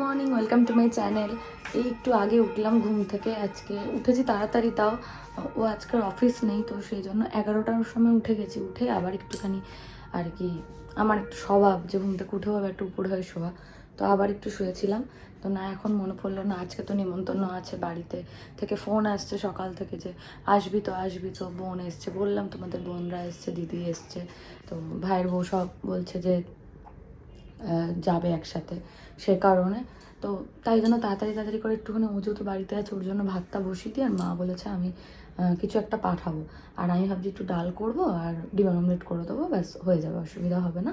Morning welcome to my channel এই একটু আগে উঠলাম ঘুম থেকে, আজকে উঠেছি তাড়াতাড়ি তাও। ও আজকের অফিস নেই, তো সেই জন্য এগারোটার সময় উঠে গেছি, উঠে আবার একটুখানি আর কি, আমার একটু স্বভাব যে ঘুম থেকে উঠেও একটু উপরে হয়ে শোয়া। তো আবার একটু শুয়েছিলাম, তো না এখন মনে পড়ল, না আজকে তো নিমন্ত্রণ আছে বাড়িতে থেকে ফোন আসছে সকাল থেকে যে, আসবি তো আসবি তো, বোন এসছে। বললাম, তোমাদের বোনরা এসছে, দিদি এসছে। তো ভাইয়ের বউ সব বলছে যে যাবে একসাথে। সে কারণে তো তাই জন্য তাড়াতাড়ি তাড়াতাড়ি করে একটুখানি উঁচু তো বাড়িতে আছে, ওর জন্য ভাতটা বসিয়ে দিই। আর মা বলেছে আমি কিছু একটা পাঠাবো। আর আমি ভাবছি একটু ডাল করব আর ডিম অমলেট করে দেবো, ব্যাস হয়ে যাবে, অসুবিধা হবে না।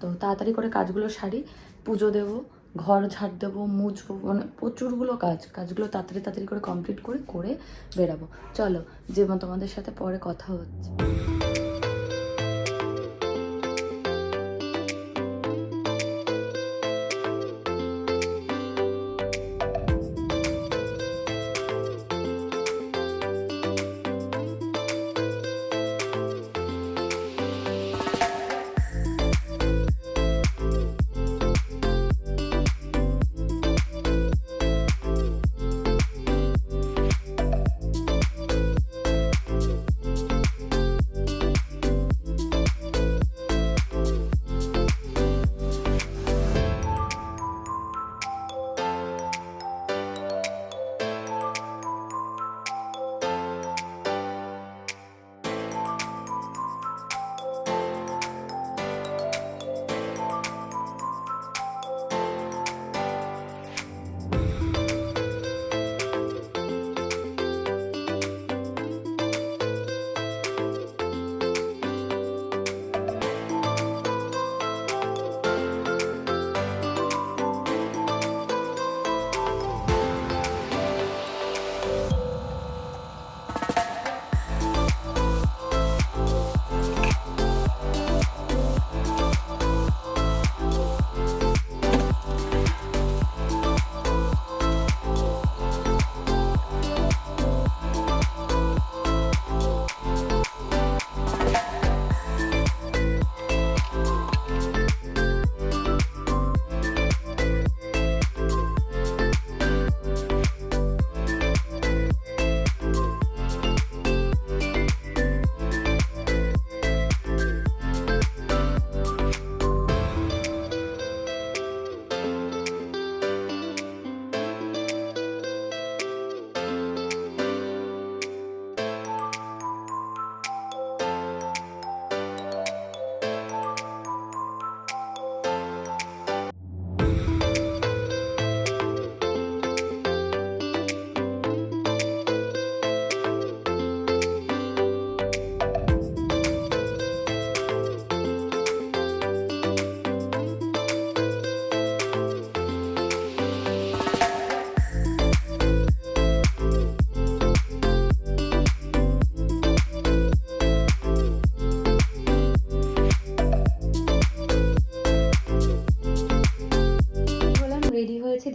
তো তাড়াতাড়ি করে কাজগুলো সারি, পুজো দেবো, ঘর ঝাড় দেবো, মুছবো মানে প্রচুরগুলো কাজ, কাজগুলো তাড়াতাড়ি তাড়াতাড়ি করে কমপ্লিট করে করে বেরাবো। চলো যে তোমাদের সাথে পরে কথা হচ্ছে।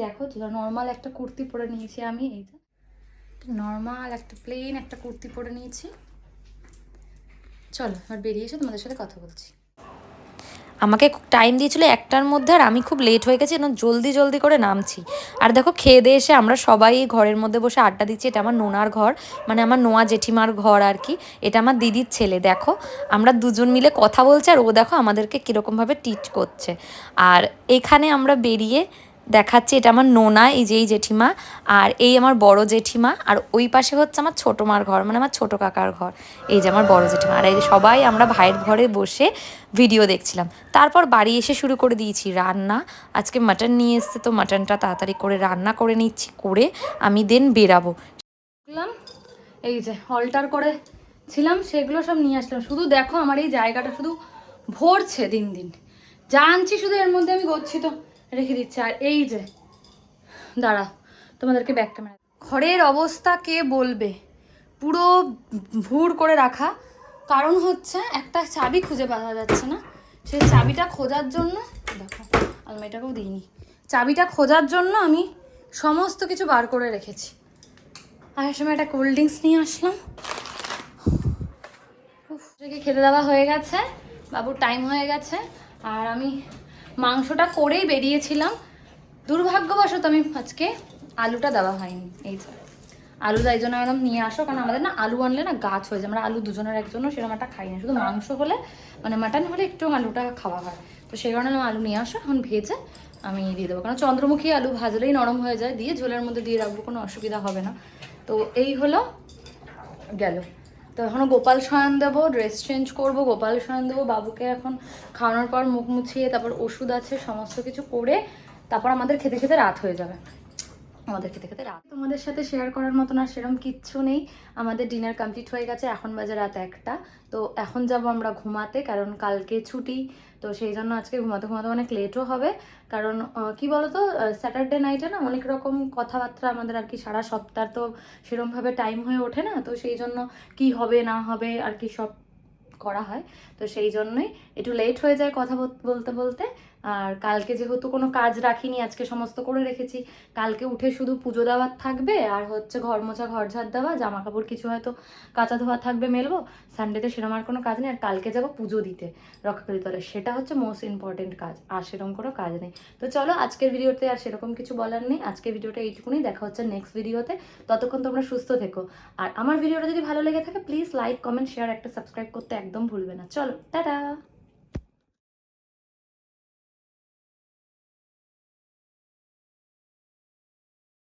দেখো নর্মাল একটা কুর্তি পরে নিয়েছি আমি, এই নর্মাল একটা প্লেন একটা কুর্তি পরে নিয়েছি। চলো আর বেরিয়ে এসে তোমাদের সাথে কথা বলছি। আমাকে টাইম দিয়েছিল একটার মধ্যে, আর আমি খুব লেট হয়ে গেছি এবং জলদি জলদি করে নামছি। আর দেখো, খেয়ে দিয়ে এসে আমরা সবাই ঘরের মধ্যে বসে আড্ডা দিচ্ছি, এটা আমার নোনার ঘর মানে আমার নোয়া জেঠিমার ঘর আর কি, এটা আমার দিদির ছেলে, দেখো। আমরা দুজন মিলে কথা বলছি, আর ও দেখো আমাদেরকে কীরকমভাবে টিট করছে। আর এখানে আমরা বেরিয়ে দেখাচ্ছি, এটা আমার নোনা, এই যে এই জেঠিমা, আর এই আমার বড় জেঠিমা, আর ওই পাশে হচ্ছে আমার ছোটো মার ঘর মানে আমার ছোটো কাকার ঘর, এই যে আমার বড় জেঠিমা, আর এই সবাই আমরা ভাইয়ের ঘরে বসে ভিডিও দেখছিলাম। তারপর বাড়ি এসে শুরু করে দিয়েছি রান্না, আজকে মাটন নিয়ে এসছে, তো মাটনটা তাড়াতাড়ি করে রান্না করে নিচ্ছি, করে আমি দেন বেরাবো। এই যে অল্টার করে ছিলাম, সেগুলো সব নিয়ে আসলাম। শুধু দেখো আমার এই জায়গাটা শুধু ভরছে দিন দিন। যা আনছি শুধু এর মধ্যে আমি গচ্ছিত। রেখে দিচ্ছি। আর এই যে, দাঁড়া, তোমাদেরকে ব্যাক ক্যামেরা ঘরের অবস্থা কে বলবে? পুরো ভুর করে রাখা। কারণ হচ্ছে একটা চাবি খুঁজে পাওয়া যাচ্ছে না। সেই চাবিটা খোঁজার জন্য দেখো আলমারিটাকেও দিইনি। চাবিটা খোঁজার জন্য আমি সমস্ত কিছু বার করে রেখেছি। আসার সময় একটা কোল্ড ড্রিঙ্কস নিয়ে আসলাম। খেতে দেওয়া হয়ে গেছে। বাবুর টাইম হয়ে গেছে। আর আমি মাংসটা করেই বেরিয়েছিলাম। দুর্ভাগ্যবশত আমি আজকে আলুটা দেওয়া হয়নি। এই যে, আলু তাই জন্য একদম নিয়ে আসো, কারণ আমাদের না আলু আনলে না গাছ হয়ে যায়। আমরা আলু দুজনের একজনও সেরকম একটা খাই না। শুধু মাংস হলে মানে মাটন হলে একটু আলুটা খাওয়া হয়। তো সেই কারণে আলু নিয়ে আসো, এখন ভেজে আমি দিয়ে দেবো। কারণ চন্দ্রমুখী আলু ভাজলেই নরম হয়ে যায়। দিয়ে ঝোলের মধ্যে দিয়ে রাখব, কোনো অসুবিধা হবে না। তো এই হলো গেল। তো এখনও গোপাল শয়ন দেবো ড্রেস চেঞ্জ করব, গোপাল শয়ন দেবো, বাবুকে এখন খাওয়ানোর পর মুখ মুছিয়ে তারপর ওষুধ আছে, সমস্ত কিছু করে তারপর আমাদের খেতে খেতে রাত হয়ে যাবে। আমাদের খেতে খেতে রাত তোমাদের সাথে শেয়ার করার মতন আর সেরকম কিচ্ছু নেই। আমাদের ডিনার কমপ্লিট হয়ে গেছে, এখন বাজে রাত একটা। তো এখন যাব আমরা ঘুমাতে, কারণ কালকে ছুটি। তো সেই জন্য আজকে ঘুমাতে ঘুমাতে অনেক লেটও হবে। কারণ কি বলতো স্যাটারডে নাইটে না অনেক রকম কথাবার্তা আমাদের আর কি সারা সপ্তাহ তো সেরমভাবে টাইম হয়ে ওঠে না। তো সেই জন্য কি হবে, না হবে আর কি সব করা হয়। তো সেই জন্যই একটু লেট হয়ে যায় কথা বলতে বলতে। আর কালকে যেহেতু কোনো কাজ রাখিনি, আজকে সমস্ত করে রেখেছি, কালকে উঠে শুধু পুজো দেওয়ার থাকবে আর হচ্ছে ঘর মোছা, ঘর ঝাড় দেওয়া জামা কাপড় কিছু হয়তো কাঁচা ধোয়া থাকবে মেলবো সানডেতে সেরকম আর কোনো কাজ নেই, আর কালকে যাব পুজো দিতে রক্ষাকালী তলে সেটা হচ্ছে মোস্ট ইম্পর্টেন্ট কাজ, আর সেরকম কোনো কাজ নেই। তো চলো আজকের ভিডিওতে আর সেরকম কিছু বলার নেই, আজকের ভিডিওটা এইটুকুনি, দেখা হচ্ছে নেক্সট ভিডিওতে। ততক্ষণ তোমরা সুস্থ থেকো। আর আমার ভিডিওটা যদি ভালো লেগে থাকে প্লিজ লাইক কমেন্ট শেয়ার একটা সাবস্ক্রাইব করতে একদম ভুলবে না। চলো, টাটা!